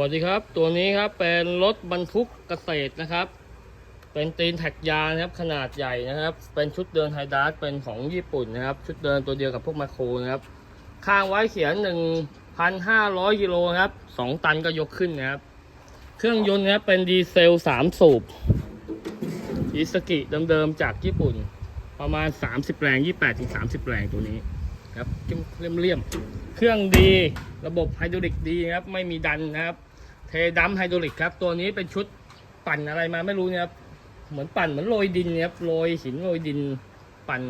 วัสดีครับ ตัวนี้ครับเป็นรถบรรทุกเกษตรนะครับ เป็นตีนแท็กยานะครับขนาดใหญ่นะครับ เป็นชุดเดินไฮดาร์สเป็นของญี่ปุ่นนะครับ ชุดเดินตัวเดียวกับพวกมาโครนะครับข้างไว้เขียน 1,500กิโลครับ2ตันก็ยกขึ้นนะครับ เครื่องยนต์นะครับเป็นดีเซล 3 สูบอิสกิเดิมๆจากญี่ปุ่น ประมาณ 30 แรง 28-30 แรงตัวนี้ ครับเลี่ยมๆเครื่องดีระบบไฮดรอลิกดีครับ ไม่มีดันนะครับ เทดัมไฮดรอลิกครับ ตัวนี้เป็นชุดปั่นอะไรมาไม่รู้นะครับเหมือนปั่นเหมือนโรยดินนะครับโรยหินโรยดิน ปั่น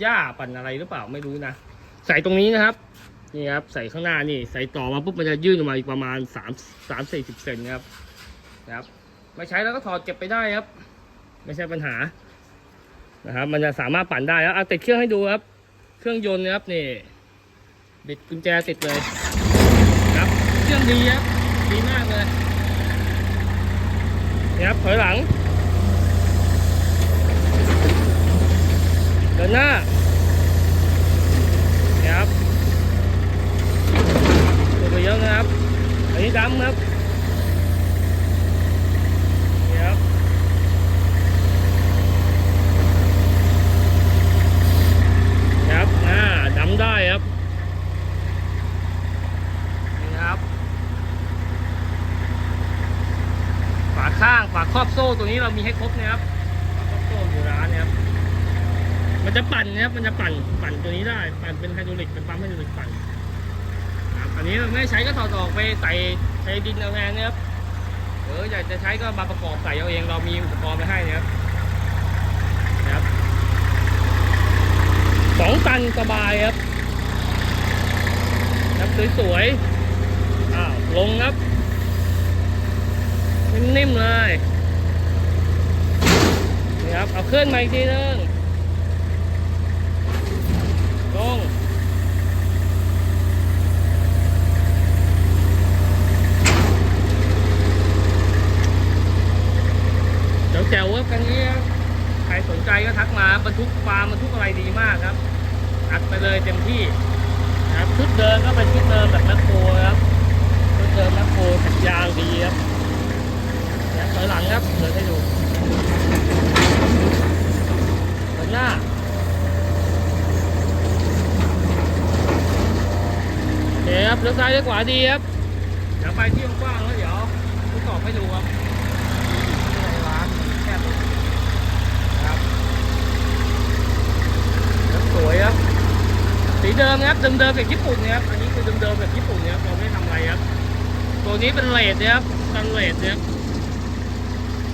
หญ้าปั่นอะไรหรือเปล่าไม่รู้นะใส่ตรงนี้นะครับนี่ครับใส่ข้างหน้านี่ใส่ต่อมาปุ๊บมันจะยื่นออกมาอีกประมาณ3 3 4 0เซนครับนะครับไม่ใช้แล้วก็ถอดเก็บไปได้ครับ ไม่ใช่ปัญหานะครับมันจะสามารถปั่นได้แล้วเอาติดเครื่องให้ดูครับ เครื่องยนต์นะครับนี่บิดกุญแจติดเลยครับเครื่องดีครับดีมากเลยนี่ครับถอยหลังเดินหน้านี่ครับตัวไปเยอะนะครับอันนี้ดำครับนี่ครับ ครับอ่าดำได้ครับ นี่ครับ ฝาข้าง ฝา ครอบโซ่ตัวนี้เรามีให้ครบนะครับครอบโซ่อยู่ร้านนะครับ มันจะปั่นนะครับ มันจะปั่น ปั่นตัวนี้ได้ ปั่นเป็นไฮดรอลิก เป็นปั๊มไฮดรอลิกปั่นครับอันนี้ไม่ใช้ก็ถอดออกไปใส่ใช้ดินเอาแทนนะครับเอออยากจะใช้ก็มาประกอบใส่เอาเอง เรามีอุปกรณ์ไปให้นะครับนะครับสองตันสบายครับครับสวยๆอ้าวลงครับ นิ่มๆเลย เอาขึ้นมาอีกทีนึงลงเดี๋ยวแจวเวิร์กกันนี้ใครสนใจก็ทักมาบรรทุกฟาร์มบรรทุกอะไรดีมากครับ อัดไปเลยเต็มที่นะครับชุดเดิมก็เป็นชุดเดิมแบบแมคโครครับชุดเดิมแมคโครแข็งยางดีครับเนี่ยถอยหลังครับเดินให้ดูถอยห น้าโอเคครับเลี้ยวซ้ายเลี้ยวขวาดีครับเดี๋ยวไปที่กว้างๆแล้วเดี๋ยวทดสอบให้ดูครับที่ร้านแคบครับสวยครับสีเดิมครับเดิมๆแบบญี่ปุ่นนะครับอันนี้คือเดิมๆแบบญี่ปุ่นนะครับเราไม่ทำอะไรครับตัวนี้เป็นเลดนะครับสแตันเลดนะครับ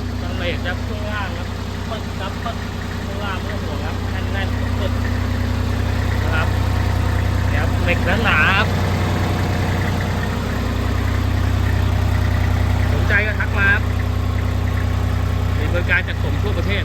สแตันเลดครับข้างล่างครับปิ้ลครับปิ้ลข้าง ล่างไม่ต้องห่วงครับแน่นๆปึ๊ดนะครับเนี่ยครับเหล็กหนาๆครับสนใจก็ทักมาครับมีบริการจัดส่งทั่วประเทศ